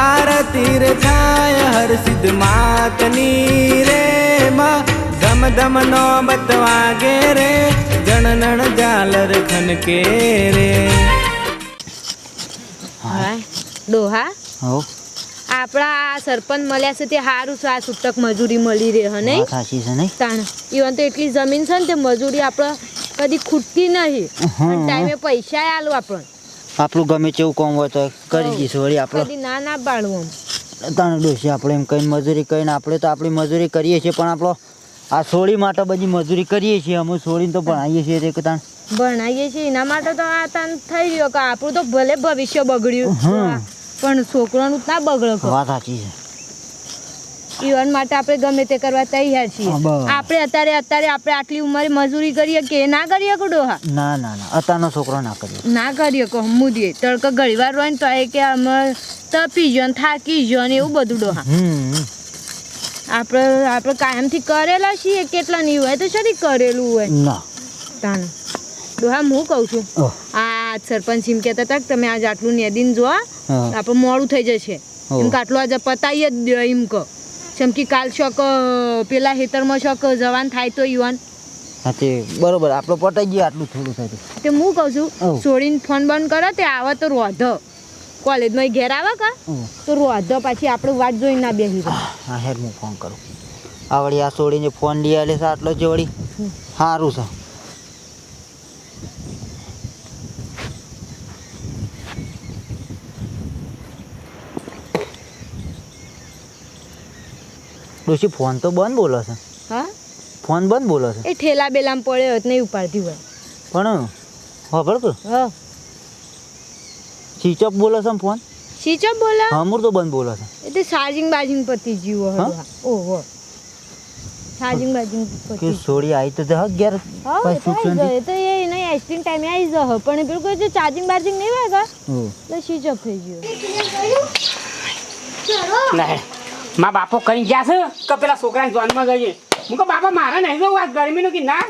આરતી થાય હર સિદ્ધ માતની રે માં. ધમ ધમ નો બતવાગે રે જણનણ ઝાલર ખનકે રે. ડોહા? હો. આપણા આ સરપંચ મળ્યા છે તે સારું છે આ છૂટક મજૂરી મળી રહે હને ખાસી છે નહીં? તાણ. ઈવન તો એટલી જમીન છે ને તે મજૂરી આપણે કદી ખૂટતી નહીં. ટાઈમે પૈસા આલું આપણને. આપણું ગમે તેવું કામ હોય તો કરી. દઈશું વળી આપણે. ના ના પાડવું તાણ ડોસી આપણે એમ કઈ મજૂરી કરીને આપણે તો આપણી મજૂરી કરીએ છીએ પણ આપણો આ સોળી માટે બધી મજૂરી કરીએ છીએ અમે સોળીને તો ભણાવીએ છીએ તે તાણ. ભણાવીએ છીએ એના માટે તો આ તાન થઈ રહ્યો કે આપણું તો ભલે ભવિષ્ય બગડ્યું. પણ છોકરાનું ના બગડે વાત સાચી છે. ઈવન માટે આપણે ગમે તે કરવા તૈયાર છીએ. આપણે અત્યારે અત્યારે આપણે આટલી ઉંમરે મજૂરી કરીએ કે ના કરીએ કે ડોહા ના ના ના. અત્યારનો છોકરો ના કરીએ. ના કરીએ કહો દે. તડકો ઘણી વાર હોય ને તો એ કે અમે તપી જો થાકી જો ને એવું બધું ડોહા આપણે આપણે કાયમથી કરેલા છીએ કેટલા નહીં હોય તો શરી કરેલું હોય. ના. તાન. ડોહા હું કહું છું. આ સરપંચ એમ કહેતા હતા કે તમે આજ આટલું નેદીને જો. આપણે મોડું થઈ જશે. એમ કે આટલું આજે પતાવી જ દો એમ કહો. ચમકી કાલ શોક પેલા હેતરમાં શોક જવાન થાય તો યુવાન. હા તે બરોબર આપણો પટાઈ ગયો આટલું થોડું થાય તે. હું કહું છું છોડીને ફોન બંધ કરો તે આવે તો રોધો. કોલેજમાં ઈ ઘેર આવે કા? તો રોધો પાછી આપણે વાત જોઈને ના બેસી હા હેર હું ફોન કરું. આવડી આ છોડીને ફોન લઈ આલે છે આટલો જોડી સારું છે. ડોશી ફોન તો બંધ બોલો છે. હા? ફોન બંધ બોલો છે. એ ઠેલા બેલામાં પડ્યો હોત નહીં ઉપાડતી હોય. પણ ખબર તો હા. સ્વિચ ઓફ બોલો છે ફોન? સ્વિચ ઓફ બોલો? હમુર તો બંધ બોલો છે. એ તો ચાર્જિંગ બાજિંગ પતી ગયું હા? હોય ઓહો ચાર્જિંગ બાજિંગ કે સોડી આવી તો જહ ગેર હા એ તો એ તો એ નહીં આઈસ્ક્રીમ ટાઈમે આવી જશે પણ બિલકુલ પેલું કહે ચાર્જિંગ બાર્જિંગ નહીં ઓહ. એટલે સ્વિચ ઓફ થઈ ગયું. ના મા બાપો કરી ગયા છે? કે પેલા છોકરાને જોનમાં જઈએ હું કહું બાપા મારે નહીં જવું આ ગરમીનું કે ના?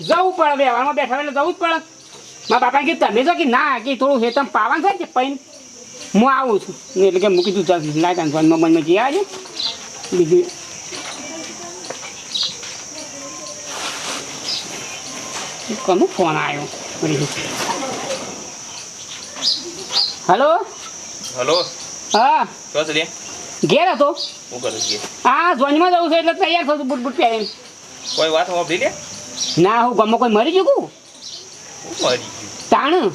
જવું પડે વ્યવહારમાં બેઠા એટલે જવું જ પડે. મા બાપા કે તમે જો કે ના કે થોડું હેતમ પાવાનું થાય કે પૈન હું આવું છું. એટલે કે મૂકી દઉં ચાલ લાય તાન જોનમાં મનમાં જઈ આવે બીજું. કોનો ફોન આવ્યો? હલો? હલો? હા. છે લે ઘેર હતો? હું કરું છું હા જોનમાં જવું છે એટલે તૈયાર થતું બુટ બુટ પહેરીને. કોઈ વાત હોભી લે? ના હું ગમો કોઈ મરી ગયું? હું મરી ગયું. તાણ?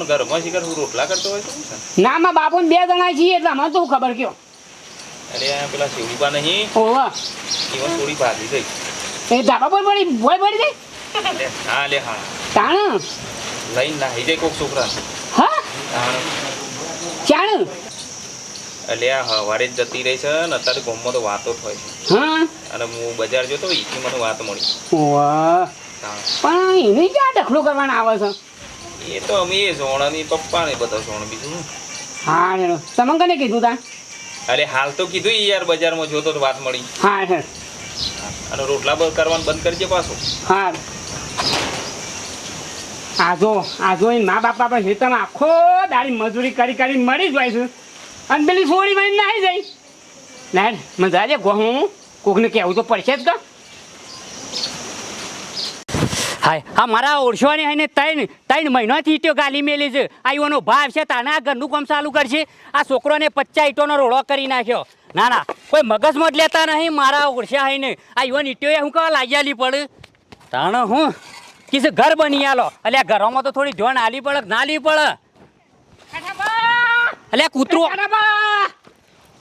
ને ગરમ હું રોટલા કરતો હોય ના? માં બાપુ બે જણા છીએ એટલે મને તો ખબર કયો. અરે પેલા શિવડીપા નહીં. ઓવા એમાં થોડી ભાગી ગઈ એ ધાબા પર પડી ભોય પડી ગઈ? હા લે હા. તાણ? લઈને નાહી જાય કોક છોકરા હા? તાણ ચાણ એટલે આ હવારે જ જતી રહી છે ને અત્યારે ગોમમાં તો વાતો થાય છે. હા? અને હું બજાર જોતો ઈથી મને વાત મળી. વાહ. પણ એને ક્યાં દખલો કરવાના આવે છે? એ તો અમે એ સોણાની પપ્પા ને બધા સોણ બીજું? હા હેડો. તમે કને કીધું તા? અરે હાલ તો કીધું યાર બજારમાં જોતો તો વાત મળી. હા અને રોટલા બંધ કરવાનું બંધ કરજે પાછું. હા. આ આજો એ મા બાપા પણ ખેતરમાં આખો દાડી મજૂરી કરી કરી મરી જ હોય છે અને પેલી છોડી વળી નાહી જાય. ના મજા છે હું. કોકને કહેવું તો પડશે જ કા. હાય હા મારા ઓળશવાની હાઈને ત્રણ ત્રણ મહિનાથી ઈટો ગાલી મેલી છે. આ ઈઓનો ભાવ છે, તાને ઘરનું કામ ચાલુ કરશે. આ છોકરોને પચ્ચા ઈટોનો રોડો કરી નાખ્યો. ના ના, કોઈ મગજમાં જ લેતા નહીં મારા ઓળશા હાઈને આ ઈવન ઈટો હું કહવા લાગ્યાલી પડે. તાણ હું કિસ ઘર બની આલો. એટલે આ ઘરોમાં તો થોડી જોણ આલી પડે નાલી ના આલી પડે? એટલે કૂતરો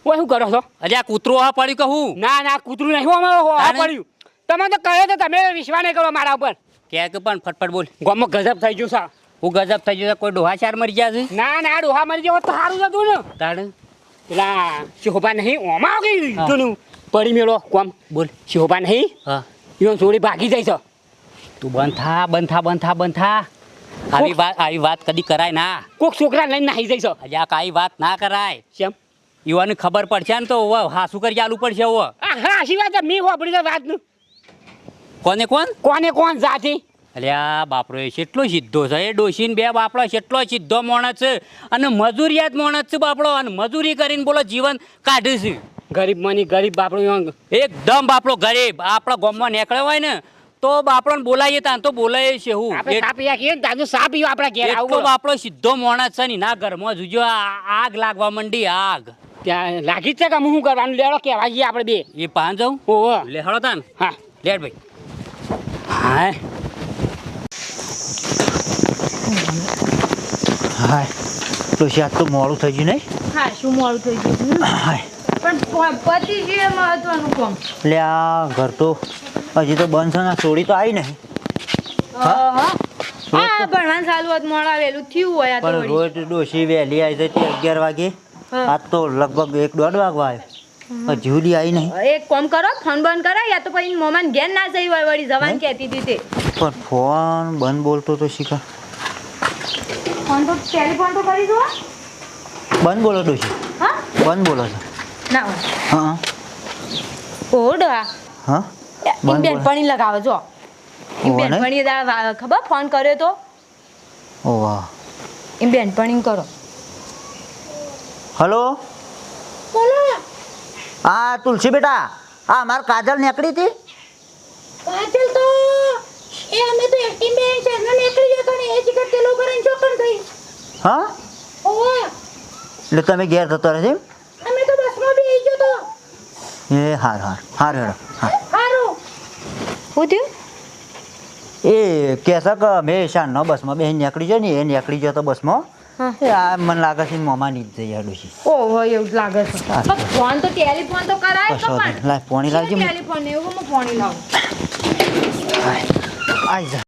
ઓય શું કરો છો? એટલે આ કૂતરો આ પડ્યું કહું ના ના કૂતરું નહીં હો પડ્યું. તમે તો કહ્યો તો તમે વિશ્વાસ નહીં કરો મારા ઉપર. કે કે પણ ફટફટ બોલ. ગામમાં ગજબ થઈ ગયું સા હું ગજબ થઈ ગયો કોઈ ડોહા ચાર મરી ગયા છે? ના ના ડોહા મરી ગયો તો સારું જ હતું ને. તાણ પેલા શોભા નહીં ઓમાં આવી હા. પડી મેળો કોમ. બોલ. શોભા નહીં? હા. ઈવન થોડી ભાગી જાય છે. તું બંધ થા બંધ થા બંધ થા બંધ થા. આવી વાત આવી વાત કદી કરાય ના. કોક છોકરા લઈને નાહી જઈશ. અલ્યા આ કાંઈ વાત ના કરાય. કેમ યુવાને ખબર પડશે ને તો હા હાસુ કરી ચાલુ પડશે હવે આ હા આશી વાત. મેં વાપરી છે વાતનું. કોને કોણ? કોને કોણ? જાતી અલ્યા બાપરો એ કેટલો સીધો છે? એ ડોશીને બે બાપડો કેટલો સીધો માણસ છે. અને મજૂરિયાત માણસ છે બાપડો. અને મજૂરી કરીને બોલો જીવન કાઢે છે. ગરીબ મની ગરીબ બાપડો એકદમ બાપડો ગરીબ. આપણા ગામમાં નીકળ્યો હોય ને તો બાપડોને બોલાવીએ ત્યાં તો બોલાય છે હું. આપણે સા પીયા કહીએ તાજો તાજુ સા પીવા આપણા ઘેર એટલો તો બાપડો સીધો માણસ છે ને ના ઘરમાં જોજો આ આગ લાગવા માંડી આગ. ત્યાં લાગી જ છે કે હું શું કરવાનું? લેડો કહેવા જઈએ આપણે બે. એ પાન જાઉં? ઓહો લે હળો તાન? હા. લેડ ભાઈ. હા હાય. તો આજ તો મોડું થઈ ગયું નહીં? હા શું મોડું થઈ ગયું? હાય. પણ પતિ જે મહત્વનું કોમ લે આ ઘર તો હજી તો બંધ છે ને સોડી તો આવી નહીં હા? હા ભણવાનું ચાલુ હોત મોડા વહેલું થયું હોય આ તો પણ રોજ ડોશી વહેલી આવી જતી અગિયાર વાગે. આજ તો લગભગ એક દોઢ વાગવા આવ્યો. હજી આવી નહીં. એક કોમ કરો ફોન બંધ કરાય યા તો પછી મોમાન ઘેર ના જઈ હોય વળી જવાન કહેતી હતી તે. પણ ફોન બંધ બોલતો તો શીખર ફોન તો ટેલિફોન તો કરી દો બંધ બોલો ડોશી. હા? બંધ બોલો છે. ના હોય. હા ઓડ હા? હા એમ બેનપણી લગાવો જો. એમ પાણી ખબર? ફોન કર્યો તો? ઓ વાહ. એમ બેનપણી કરો. હલો? હા તુલસી બેટા. હા મારે કાજલ નીકળી હતી? કાજલ તો એ અમે તો એક્ટિંગ બેન ને નીકળી જતો ને એ જગ્યા તેલો લોકો રહીને ચોકન ગઈ. હા? ઓવા એટલે તમે ઘેર થતો રહે અમે તો બસમાં બેસી ગયો તો. એ હાર હાર. હાર હેડો હા. હારું શું થયું? એ કહેશે કે મેં શાનનો બસમાં બેન નીકળી ગયો ને એ નીકળી ગયો તો બસમાં. આ મને લાગે છે મોમાની ની જઈ હાડું છે. ઓહો એવું લાગે છે. ફોન તો ટેલિફોન તો કરાય તો પણ નહીં. લાય, લાવજે. ટેલિફોન? એવું હું પોણી લાવું? આઈ જા.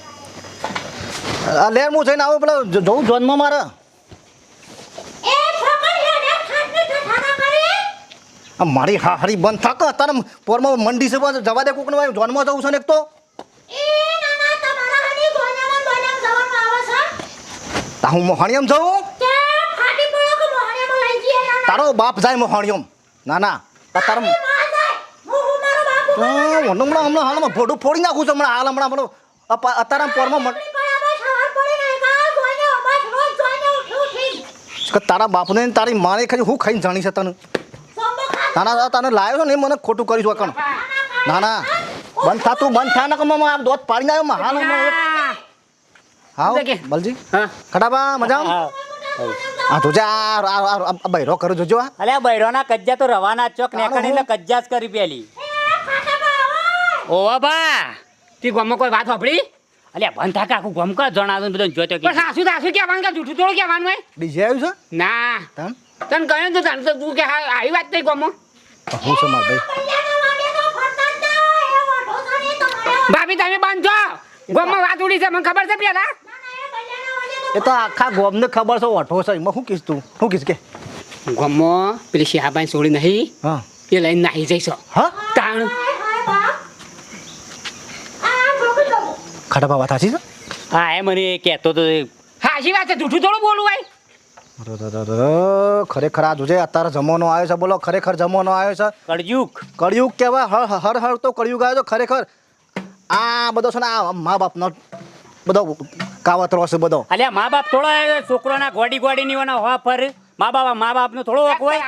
લેર હું જઈને આવું પેલા જોઉં જોનમાં મારે એ છોકરી એને ખાટને ઠઠાણા કરી આ મારી હા હારી બંધ થાક તારે પોરમાં મંડી છે જવા દે કોકને ભાઈ જોનમાં જવું છે ને એક તો. તા હું મોહણિયમ જઉં? તારો બાપ જાય મોહણિયમ. ના ના. તારો હમણાં હમણાં હાલમાં ભોડું ફોડી નાખું છું હમણાં હાલ હમણાં હમણાં અત્યારે પોરમાં તારા બાપને તારી માને ખાલી હું ખાઈને જાણી છે તને? સોમો ખા ના ના તને લાવ્યો છો ને એ મને ખોટું કરી છું ના ના બંધ થા તું બંધ થા ને કે મામા આમ દોત પાડીને આવ્યો હા હાવ કે? બલજી. હા. ખટાબા મજા આ તો જા આ બૈરો કરો જોજો આ અલ્યા બૈરોના કજ્જા તો રવાના ચોક ને કજ્જા જ કરી પેલી. ઓવા બા તી ગામમાં કોઈ વાત સાંભળી અલ્યા બંધ થાક આખું ગમ કા જણાવું બધું જોતો કે સાસુ સાસુ કે જૂઠું થોડું વાન હોય? ડીજે આવ્યું છે? ના. તન? તને કહ્યું તો તન તો તું કે હા આવી વાત નહીં ગામમાં. હું છે માર ભાઈ ભાભી તમે બાંધો ગામમાં વાત ઉડી છે મને ખબર છે પેલા. એ તો આખા ગોમને ખબર છે ઓઠો છે એમાં શું કીધું તું? શું કીધું કે? ગામમાં પેલી શિહાબાઈ છોડી નહીં હા. એ લઈને નાહી જઈશ. હા? તાણ. તો વાત સાચી છે? હા એ મને કહેતો તો હાશી વાત છે જૂઠું થોડું બોલવું હોય અરરરરર, ખરેખર આ જોજે અત્યારે જમાનો આવ્યો છે. બોલો ખરેખર જમાનો આવ્યો છે? કળિયુગ. કળિયુગ કહેવાય હર હર હર તો કળિયુગ આવ્યો છે ખરેખર. આ બધો છે ને આ મા બાપનો બધો કાવતરો છે બધો. અલ્યા મા બાપ થોડા છોકરોના ગોડી ગોડી ની હોવા પર મા બાપ મા બાપનો થોડો હક હોય.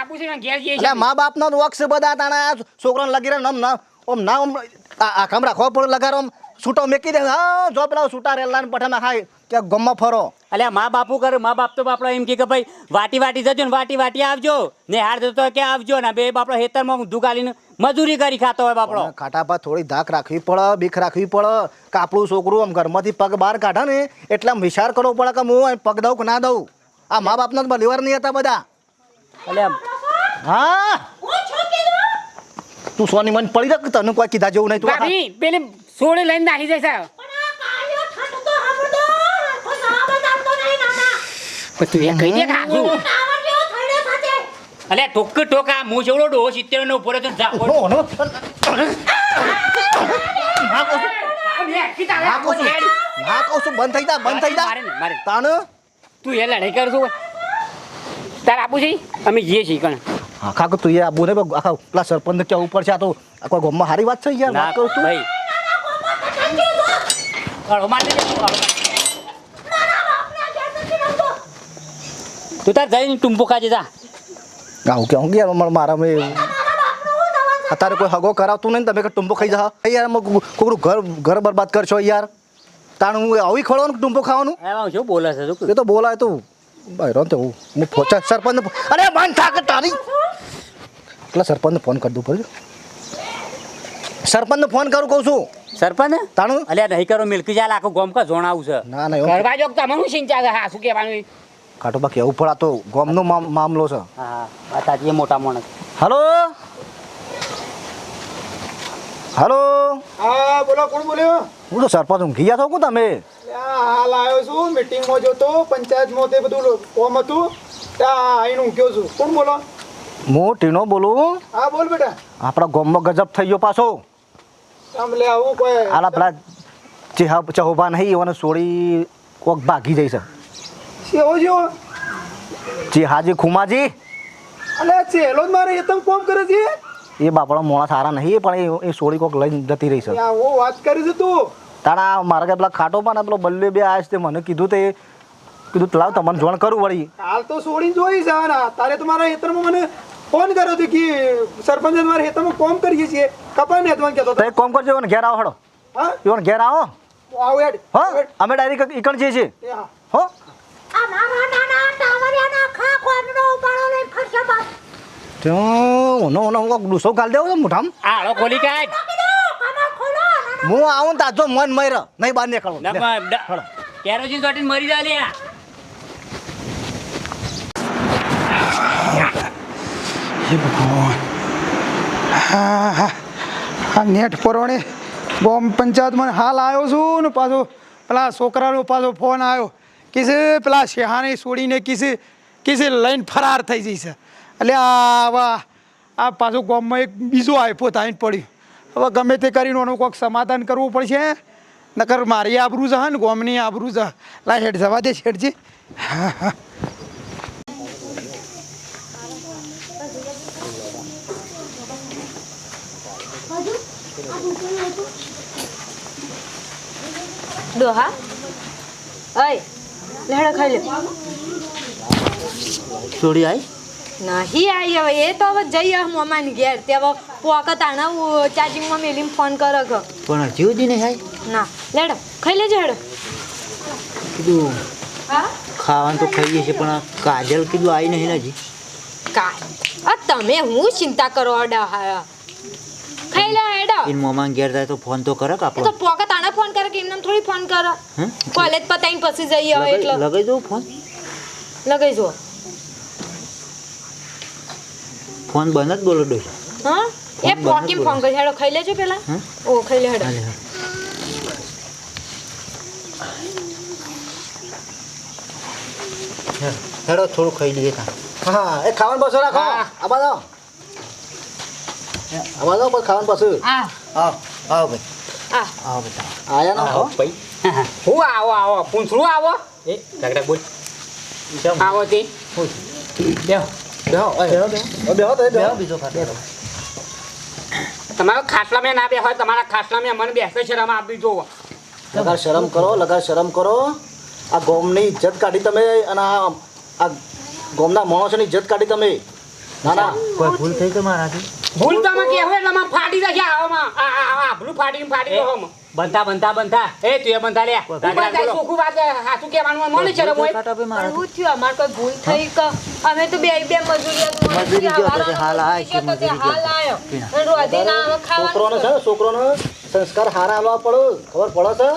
એટલે મા બાપનો વક છે બધા તાણા. છોકરાને લગી રહે નમ ઓમ ના ઓમ આ કમરા કામ રાખવા પડે લગારો આમ છૂટો મેકી દે. હા જો પેલા છૂટા રેલા ને પઠાના ખાય કે ગમમાં ફરો. અલ્યા મા બાપુ કરે મા બાપ તો બાપડો એમ કે ભાઈ વાટી વાટી જજો ને વાટી વાટી આવજો. ને હાર જતો કે આવજો ને બે બાપડો હેતરમાં ગાલીને મજૂરી કરી ખાતો હોય બાપડો. ખાટા પર થોડી ધાક રાખવી પડે બીક રાખવી પડે. કાપડું છોકરું આમ ઘરમાંથી પગ બહાર કાઢે ને એટલે આમ વિચાર કરવો પડે કે હું પગ દઉં કે ના દઉં. આ મા બાપના તો બલિવાર નહીં હતા બધા. અલ્યા હા. તું સોની મન પડી રાખ તને કોઈ કીધા જેવું નહીં તું પેલી છોડી લઈને નાહી જશે તો એ કહી દે કે અલે ટોક ઠોક આ હું જેવડો ડો સિત્તેર નો ઉપર તો જા છું. છું. બંધ થઈ જા બંધ થઈ મારે ને, મારે. જા તાણ? તું એ લડાઈ કરશું તાર આપું છે? અમે જઈએ છીએ કણ. આખા કે તું એ આબુ ને આખા પેલા સરપંચ કેવું ઉપર છે? આ તો આખો કોઈ ગામમાં સારી વાત છે યાર ના વાત કરું તું ભાઈ તું તાર જઈને ટુંપો ખાજે જા. કેવું કે મારા મેં મારા હું છે? અત્યારે કોઈ હગો કરાવતું નહીં તમે કે ટુંબો ખાઈ જા. યાર કોકડું કો- ઘર ઘર બરબાદ કરશો યાર. તાણ હું આવી ખવડાવવાનું ટુંપો ખાવાનું? એમાં શું બોલે છે તું? એ તો બોલાય તો બહેરો તો હું હું પહોંચા સરપંચ અરે મન થાક તારી. એટલે સરપંચને ફોન કરી દઉં પડે સરપંચને ફોન કરું કહું છું. સરપંચ? તાણું? અલ્યા નહીં કરો મિલકી જાય આખું ગોમ કા જોણાવું છે. ના ના કરવા જો તમે શું સિંચા છે? હા શું કહેવાનું કાટો બાકી એવું પડા તો ગોમનો મામ- મામલો છે. હા હા. તાજી મોટા માણસ. હલો? હલો? હા બોલો કોણ બોલ્યો? હું તો સરપંચ ઊંઘી ગયા છો કોણ તમે? હાલ આવ્યો છું મીટિંગમાં જોતો પંચાયતમાં તે બધું ફોર્મ હતું. ત્યાં આવીને ઊંઘ્યો છું. કોણ બોલો? હું ટીનો બોલું. હા બોલ બેટા. આપણા ગોમમાં ગજબ થઈ ગયો પાછો. આમ આવું કોઈ. આલા પેલા ચેહા ચહોબા નહીં એને સોળી કોક ભાગી જઈ છે. સેવો જેવો? ચેહાજી ખુમાજી? અલે જ મારે એ તમે કોમ કરે છે? એ બાપડા મોણા સારા નહીં પણ એ- સોળી કોક લઈને જતી રહી છે. આવો વાત કરી છે તું. તારા મારા પેલા ખાટો પણ પેલો બલ્લે બે આવ્યા છે મને કીધું તે કીધું લાવ તમને જોણ કરું વળી. હાલ તો સોળી જોઈ છે તારે તો મારા હેતરમાં મને ફોન કર્યો હતો કે સરપંચ મારા હેતરમાં કોમ કરીએ છીએ. કપા ને હેતમાં કહેતો તો એક કોમ કરજો એને ઘેર આવો હડો. હા? એવન ઘેર આવો. આવો હેડ. હો અમે ડાયરેક્ટ ઈકણ જઈએ છીએ. એ હા. હો? આ મારા નાના ટાવરિયાના ખા કોનનો ઉપાડો લઈને ફરશે બાપ. તો ઓનો ઓનો કોક ડૂસો ગાલ દેવો છે આળો ખોલી કાઢ કીધું, કમર ખોલો, નાના હું આવું તાજો મન મર નહીં બહાર. કેરોજીન મરી જા લ્યા. હે ભગવાન હા હા આ નેટ પરવણે બોમ્બ પંચાયતમાં હાલ આવ્યો છું ને પાછો પેલા છોકરાનો પાછો ફોન આવ્યો. કીસે પેલા શેહાને છોડીને કીસે કીસે લઈને ફરાર થઈ જઈશે એટલે આવા આ પાછું ગામમાં એક બીજો આઈફો થઈને પડ્યું. હવે ગમે તે કરીને એનું કોઈક સમાધાન કરવું પડશે. નકર મારી આબરૂ છે ને ગોમની આબરૂ છે લા હેઠ જવા દે શેઠજી. હા હા. ડોહા અય લેડો ખાઈ લે. છોડી આઈ નહીં આઈ હવે એ તો હવે જઈએ અમાન ઘેર. તે હવે પોકત આના ચાર્જિંગમાં મેલીને ફોન કર કે પણ હજી સુધી નહીં આવી ના લેડો ખાઈ લેજો હેડો. કીધું હા? ખાવાનું તો ખાઈએ છીએ પણ કાજલ કીધું આવી નહીં હજી. કા તમે હું ચિંતા કરો અડા હા ખાઈ લે હેડો. એન મોમાં ઘેર જાય તો ફોન તો કરે કે તો પોકે તાણે ફોન કરે કે એમને થોડી ફોન કરે. કોલેજ પતાઈને પછી જઈએ હવે એટલે. લગાઈ દો ફોન? લગાઈ જો ફોન બંધ જ બોલો ડોશ. હા? એ પોકીમ ફોન કરી. હેડો ખાઈ લેજો પેલા? ઓ ખાઈ લે હેડો. હેડો. થોડું ખાઈ લઈએ હા એ ખાવાનું બસો રાખો. આ બાજુ આવો. આ બાજુ ખાવાનું પાછું હા આવો આવો ભાઈ હા આવો બેટા આયા ના હો હું આવો આવો પૂંછડું આવો એ ઝઘડા બોલ આવો તે બેહો બેહો એ, બેહો બેહો તો એ બેહો બીજો ખાતો તમારો ના બેસો તમારા ખાટલામાં મને બેસે છે રમા આપી જોવો લગાડ શરમ કરો લગાડ શરમ કરો આ ગોમની ઇજ્જત કાઢી તમે અને આ આ ગોમના માણસોની ઇજ્જત કાઢી તમે ના ના કોઈ ભૂલ થઈ મારાથી ભૂલ તો માં કેવું એટલે માં ફાડી દે આવામાં આ આ આ ભૂલું ફાડી ફાડી દો હમ બંધા બંધા બંધા. એ તું એ બંધા લે વાત મને છે થયું? અમારે કોઈ ભૂલ થઈ કે અમે તો બે બે મજૂરી મજૂરી ગયો તો હાલ આય છે, મજૂરી હાલ આયો. હવે છે ને સંસ્કાર હારા આલવા પડો. ખબર પડો છે?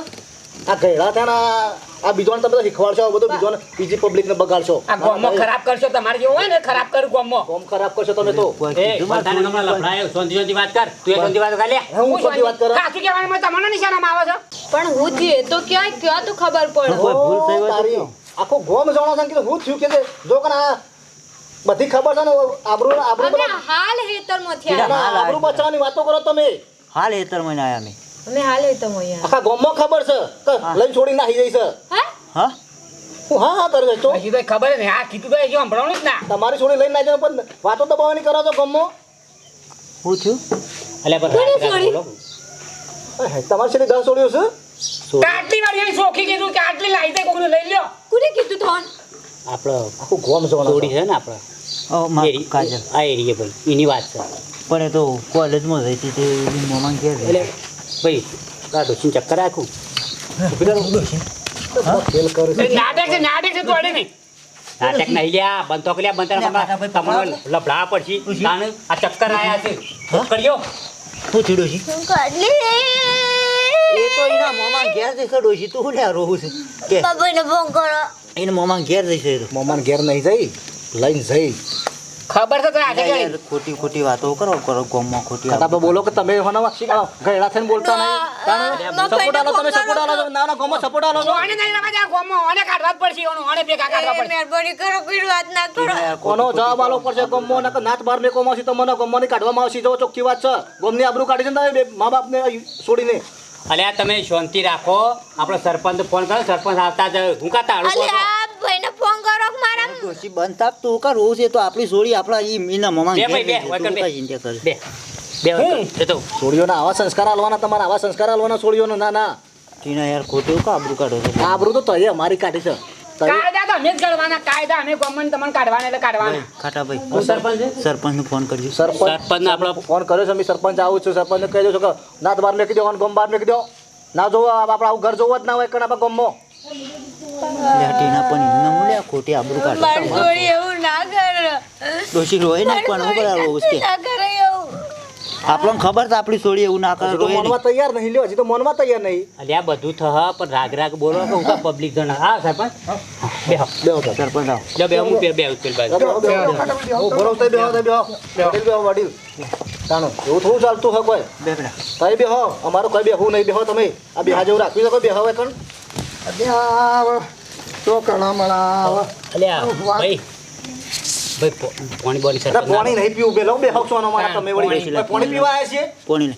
આ ગયડા થયા આ- બીજો તમે તો શીખવાડશો બધું બીજોને બીજી પબ્લિકને બગાડશો. આ ગોમો ખરાબ કરશો તમારે જેવું હોય ને ખરાબ કર ગોમો ગોમ ખરાબ કરશો તમે તો. સોંધી સોંધી વાત કર. તું સોંધી વાત કર લે. હું સોંધી વાત કરું? હાચું કહેવાનું મને તમને નિશાનામાં આવે છે. પણ હું જે તો ક્યાં ક્યાં તો ખબર પડે. ભૂલ થઈ તારી આખો ગોમ જાણો છે કે હું થયું કે જો કે આ બધી ખબર છે ને આબરૂ આબરૂ હાલ હેતરમાં પીડા. થયા આબરૂ બચાવવાની વાતો કરો તમે. હાલ હેતરમાં આયા અમે. અમે હાલે તો અહીંયા. આખા ગોમમાં ખબર છે? કે લઈને છોડી નાખી જઈ છે. હે? હા? હું હા કરે તો. હજી તો ખબર ને આ કીધું તો એ જો સંભળાવணும் જ ના. તમારી છોડી લઈને નાખી જાય પણ વાતો દબાવવાની કરો છો ગમો હું એટલે અલ્યા કોની છોડી? તમારી છોડી દસ છોડીઓ છે? કાટલી આટલી વાર શોખી કીધું કે આટલી લાઈ દે કોકને લઈ લ્યો. કોને કીધું તોન આપણો આખું ગોમ સોડી છે. ને આપણે. ઓ માર કાજલ. આ એરિયા ભાઈ એની વાત છે. પણ એ તો કોલેજમાં રહેતી હતી તે એની મોમાં કે એટલે ભાઈ આ ડોસીને ચક્કર રાખું નાટક છે. નાટક છે તો નહીં. નાટક નહીં લ્યા બનતો કે બનતા તમારો લફડા પડશે. કારણ આ ચક્કર આયા છે. કર્યો? શું થયું ડોશી એ તો એના મોમાં ઘેર જશે છે. તું લ્યા રોવું છે? કે? બાબાને ફોન કરો. એને મોમાં ઘેર જઈશ મોમાન ઘેર નહીં જઈ લઈને જઈ. ખબર છે તો આજે ખોટી ખોટી વાતો કરો કરો ગોમમાં ખોટી વાતો. બોલો કે તમે હોના ગયડા થઈને બોલતા નહીં. સપોર્ટ આલો તમે સપોર્ટ આલો ના ના ગોમમાં સપોર્ટ આલો ઓને નહીં રવા જા ગોમમાં? ઓને કાઢવા જ પડશે ઓને ઓને ભેગા કાઢવા પડશે. મહેરબાની કરો કોઈ વાત ના કરો. કોનો જવાબ આલો પડશે ગમો ના નાચ બાર મે કોમાં તો મને ની કાઢવામાં આવશે. જો ચોખ્ખી વાત છે. ગોમની આબરૂ કાઢી છે ને બે મા બાપને છોડીને. અલ્યા તમે શાંતિ રાખો. આપણો સરપંચ ફોન કરો સરપંચ આવતા જ હું કા તાળું અલે કહો છો? આ ભાઈને ફોન કરો મારા ડોસી બંધ થાક તું કર રોવું છે તો આપણી સોળી આપણા ઈ મીના મમા બે ભાઈ, બે. વગર બે. ચિંતા કરે બે. બે વખત. એ તો છોડીઓના આવા સંસ્કાર આલવાના તમારા આવા સંસ્કાર આલવાના છોડીઓનો ના ના. ટીના યાર ખોટું કા આબરૂ કાઢો છો? આબરૂ તો તય અમારી કાઢી છે. કાયદા તો અમે જ કાઢવાના કાયદા અમે ગમન તમને કાઢવાના એટલે કાઢવાના. ખાટા ભાઈ. સરપંચ સરપંચ? ફોન કરજો. સરપંચ સરપંચને આપણો ફોન કર્યો છે અમે સરપંચ આવું છું. સરપંચ કહી દો છો કે નાત બાર મેકી દો અને ગમ બાર મેકી દો. ના જોવો આપણે આવું ઘર જોવો જ ના હોય કણા આપણે ગમમાં પણ એમને હું લ્યા ખોટી આબરૂ કાઢો મારી જોડી એવું ના કરે. ડોશી રોય ને પણ હું બધા રોવું છે ના કરે એવું. આપણને ખબર છે આપણી સોળી એવું ના કરે તો રોય મનવા તૈયાર નહીં લ્યો હજી તો મનવા તૈયાર નહીં. અલ્યા બધું થહ પણ રાગ રાગ બોલો કે હું પબ્લિક જણા. હા સરપંચ? બેહો. બેહો સરપંચ આવો. લ્યો બે હું બે બે ઉકેલ બાજુ. બેહો, બેહો, બેહો. હું બેહો બેહો. વડીલ બેહો વડીલ. એવું થોડું ચાલતું હોય કોઈ? બે પેલા તઈ બેહો. અમારું કોઈ બેહવું નહીં બેહો તમે. આ બેહા જેવું રાખવી શકો બેહો હોય કણ? પાણી બોલી અરે પાણી નહીં પીવું બેલો બેહો છો મારા તમે વળી પાણી પાણી પીવા આવ્યા છીએ? પોણી ને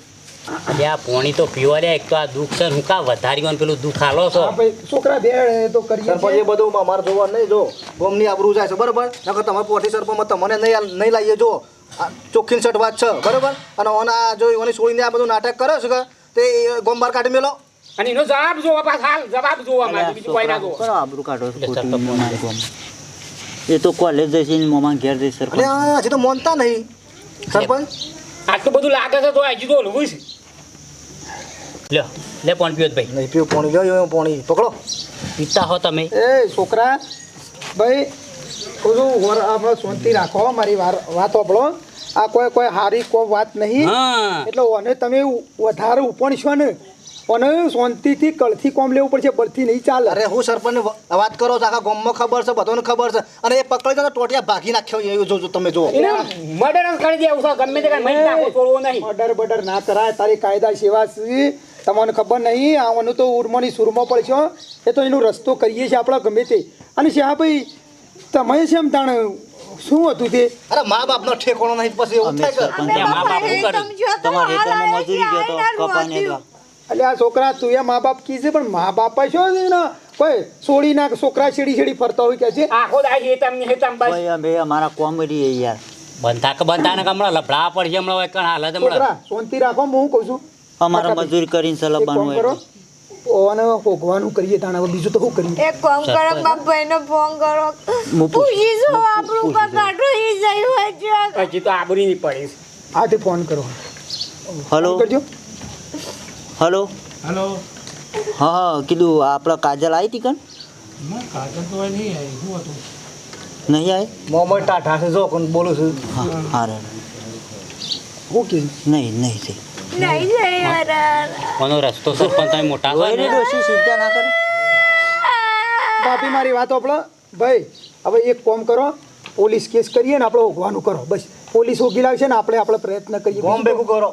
અલ્યા પાણી તો પીવા લ્યા એક તો આ દુઃખ છે હું કા વધારી પેલું દુઃખ આલો છો? છોકરા બે તો કરી સરપંચ એ બધું અમારે જોવા નહીં જો ગોમની આબરૂ જાય છે બરોબર? નકર તમે પોટી સરપંચમાં તમને નહીં નહીં લાવીએ જો. ચોખ્ખી ને વાત છે બરોબર? અને ઓના જો ઓની છોડીને આ બધું નાટક કરે છે કે? તે ગોમ બહાર કાઢી મેલો. અને એનો જવાબ જોવા પાછા હાલ જવાબ જોવા માટે બીજું કોઈ ના છોકરા જોવો. કરો આબરૂ કાઢો ખોટી મારી એ તો કોલેજ જશે ને મોમાં ઘેર અને સરપંચ. આ હજી તો મોનતા નહીં. સરપંચ? આટલું બધું લાગે છે તો હજી તો હલવું છે. લ્યો લે પાણી પીઓ ભાઈ. નહીં પીવું પાણી લ્યો પાણી. પકડો. પીતા હો તમે. એ છોકરા ભાઈ બધું વર આપણે શાંતિ રાખો મારી વાર- વાત આપણો આ કોઈ કોઈ હારી કોઈ વાત નહીં. હા. એટલે ઓને તમે વધારે ઉપણશો ને અને શાંતિથી કળથી કોમ લેવું પડશે બરથી નહીં ચાલે. અરે હું સરપંચ વાત કરો છો આખા ગામમાં ખબર છે બધાને ખબર છે. અને એ પકડી તો ટોટિયા ભાગી નાખ્યો એવું જોજો તમે જો એને મર્ડર કરી દેવું છે ગમે તે મરી નાખો છોડવો નહીં. મર્ડર બર્ડર ના કરાય તારી કાયદા સેવા છે. તમને ખબર નહીં આવવાનું તો ઉર્મોની સુરમો પડશો એ તો એનો રસ્તો કરીએ છીએ આપણે ગમે તે. અને શ્યા ભાઈ તમે છે એમ તાણ શું હતું તે? અરે મા બાપનો ઠેકોણો નહીં પછી એવું થાય કે? મા બાપ શું કરે. તમારે મજૂરી ગયો તો કપાને એટલા આ છોકરા તું એ મા બાપ કીધે પણ મા બાપ છો ને કોઈ છોડી ના છોકરા છેડી છેડી ફરતા હોય કે છે? આખો દાય હેતમ ને હેતમ બસ. ભાઈ અમે અમારા કોમેડી યાર. બંધા કે બંધા ને કમળા લફડા પડશે હમણાં હોય કણ હાલત હમણાં? છોકરા શાંતિ રાખો હું કહું છું. અમારા મજૂરી કરીને સલબાનું ઓને ભોગવાનું કરીએ તાણે બીજું તો શું કરીએ? એક કામ કરો ફોન કરો. પૂછ- જો આપણું કાઢો ઈ જઈ હોય છે હજી તો આબરી નહીં પડી છે. ફોન કરો. હલો કરજો. હલો. હલો. હા હા કીધું આપણા કાજલ આવી હતી કણ? નહીં આવી મોમાં ટાટા છે જો કોણ બોલું છું. હા હા રે ઓકે નહીં નહીં થઈ. નહીં કોનો રસ્તો સરપંચ તમે મોટા ચિંતા ના કરે? બાપી મારી વાત આપણો ભાઈ હવે એક કોમ કરો પોલીસ કેસ કરીએ ને આપણે ઓગવાનું કરો. બસ પોલીસ ઓગી લાવશે ને આપણે આપણે પ્રયત્ન કરીએ. કોમ ભેગું કરો.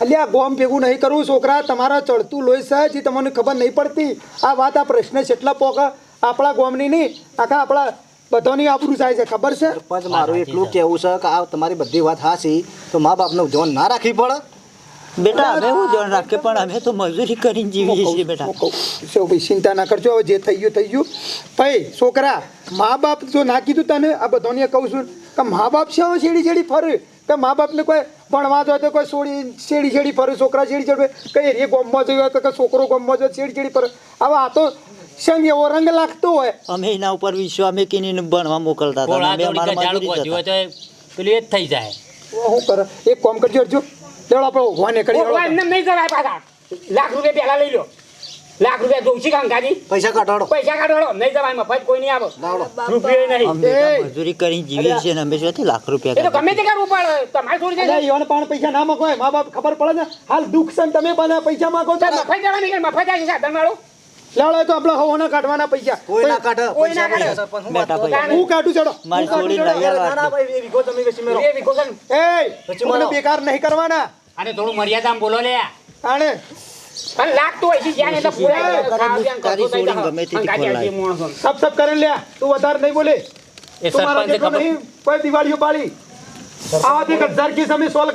એટલે આ ગોમ ભેગું નહીં કરવું છોકરા તમારા ચડતું લોહી છે જે તમને ખબર નહીં પડતી. આ વાત આ પ્રશ્ન છે એટલા પોકા આપણા ગોમની નહીં આખા આપણા બધાની આબરૂ થાય છે ખબર છે? સરપંચ મારું એટલું કેવું છે કે આ તમારી બધી વાત હાસી તો મા બાપનું ધ્યાન ના રાખવી પડે? બેટા અમે હું ધ્યાન રાખે પણ અમે તો મજૂરી કરીને જીવીએ છીએ બેટા. શું ભાઈ ચિંતા ના કરજો હવે જે થઈ ગયું થઈ ગયું. ભાઈ છોકરા મા બાપ જો ના કીધું તને આ બધાને કહું છું કે મા બાપ છે હવે છેડી છેડી ફરે. કે મા બાપને કોઈ ભણવા જોઈએ તો કોઈ સોડી શેડી શેડી ફરે છોકરા શેડી ચડવે કઈ એ ગોમમાં જોયો તો કે છોકરો ગોમમાં જોઈએ શેડી શેડી ફરે. હવે આ તો સંગ એવો રંગ લાગતો હોય. અમે એના ઉપર વિશ્વ અમે કિની ભણવા મોકલતા હતા. અમે અમારા મજૂરી. હોય તો પેલું એ જ થઈ જાય. શું કરે? એક કામ કરજો હરજો લેવડો આપણે વાને કરી એમને નહીં જવાય પાછા. લાખ રૂપિયા પહેલા લઈ લો. લાખ રૂપિયા જોઉં છું કાંકાજી પૈસા કાઢાડો. પૈસા કાઢો નહીં જવાય મફત કોઈ નહીં આવો રૂપિયા નહીં! મજૂરી કરી જીવી છે ને અમે શોથી લાખ એ તો ગમે તે કરવું પડે તમારે થોડી જાય જશે પણ પૈસા ના માંગો. મા બાપ ખબર પડે ને? હાલ દુઃખ છે તમે બધા પૈસા માંગો છો મફત જવાની કે મફત આવી સાધન વાળો? લેવડો તો આપણે કાઢવાના પૈસા. કોઈ ના કાઢે કોઈ ના કાઢે. હું મારી ના ના ભાઈ એ વિગો તમે વેચી મેરો એ મને બેકાર નહીં કરવાના. અને થોડું મર્યાદામાં બોલો લે આણે સબ સબ કરે લે તું વધારે નહીં બોલે એ પાડી સોલ્વ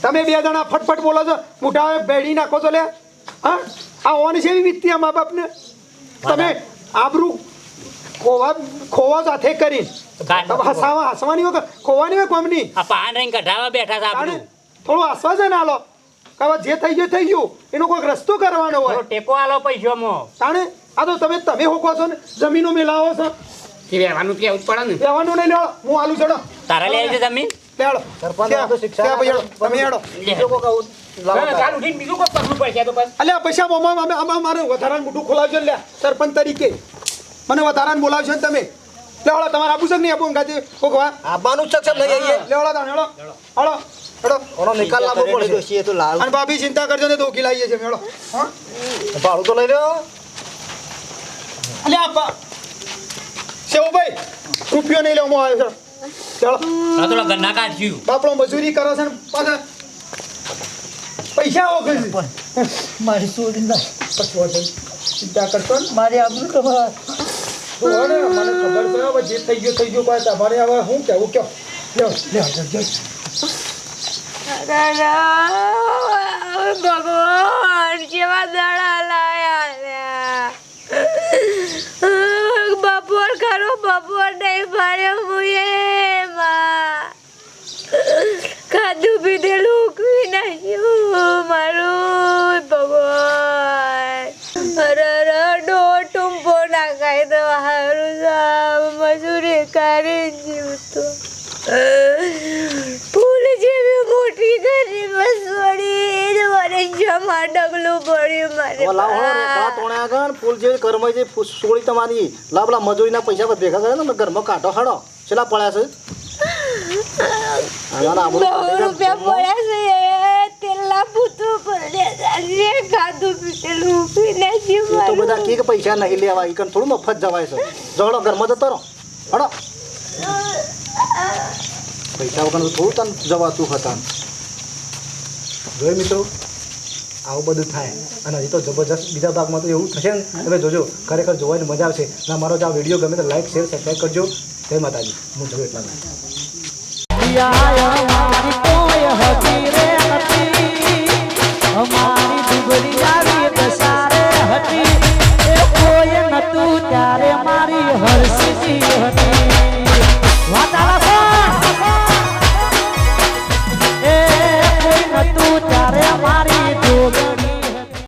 તમે બે જણા ફટફટ બોલો છો મોઢા બેડી નાખો છો લે હા આ ઓન છે એવી વીતી આ મા બાપને તમે આબરૂ ખોવા ખોવા સાથે કરી હસાવા હસવાની ખોવાની કોમની આ પાન રંગ કઢાવા બેઠા છે થોડું આશ્વાસન આલો કે જે થઈ ગયું થઈ ગયું. એનો કોઈક રસ્તો કરવાનો હોય. ટેકો આલો પૈસામાં. તાણે? આ તો તમે તમે હોકો છો ને? જમીનો મેલાવો છો. કે રહેવાનું કે આવું પડે ને. રહેવાનું નહીં લેવો હું આલુ ચડો. તારા લે આવી જમીન? લેડો સરપંચ આ તો શિક્ષા તમે અલ્યા પૈસા આમાં મારે વધારાનું મોટું ખોલાવજો ને લ્યા સરપંચ તરીકે. મને વધારાનું બોલાવશો ને તમે. લેવડો તમારે આપું છે કે નહીં આપું ગાતી કોકવા આવવાનું જ છે લઈ આવીએ લેવડો તાણ હેડો. હેડો. હેડો ઓનો નિકાલ લાવવો પડશે. ડોશી એ તો લાલ અને ભાભી ચિંતા કરજો ને તો લાવીએ છીએ હેડો. હા? ભાડું તો લઈ લો અલ્યા આપા સેવભાઈ રૂપિયો નહીં લેવામાં આવ્યો છે. ચાલો. આ થોડા ગન્ના કાઢ્યું. બાપડો મજૂરી કરો છે ને પાછા પૈસા ઓકે છે. મારી છોડીને ચિંતા કરશો ને મારી આબરૂ તો. મને ખબર છે જે થઈ ગયો થઈ ગયો તમારે હવે શું કહેવું? કયો? લ્યો લ્યો જજો ભગવાન કેવા દડા લાયા બપોર ખરો, બપોર નહીં ભર્યો મુએ માં ખાધું પીધેલું ઉકવી નાખ્યું મારું ભગવાન. અરે અરે ડો ટુંપો નાખાય તો હારું સાવ મજૂરી કરી જીવતો. જમા ડગલું પડ્યું મારે લાવ હો રે રોકડા તોણે આગળ ફૂલ જે કર્મ જે સોળી તમારી લાબલા મજૂરીના પૈસા પર ભેગા કરે ને ઘરમાં કાઢો હડો. છેલ્લા પડ્યા છે. બહુ રૂપિયા પડ્યા છે તેલા પૂતું પડ્યા છે. ખાધું પીતેલું પીને જીવ તો બધા કે પૈસા નહીં લેવા ઈ કણ થોડું મફત જવાય છે. જડો ઘરમાં જતો રહો. હડો. પૈસા વગર થોડું તને જવાતું હતા જોઈ મિત્રો? આવું બધું થાય. અને હજી તો જબરજસ્ત બીજા ભાગમાં તો એવું થશે ને? તમે જોજો, ખરેખર જોવાની મજા આવશે. અને અમારો જો આ વીડિયો ગમે તો લાઈક શેર સબસ્ક્રાઈબ કરજો. જય માતાજી. હું જોઉં એટલા અમારી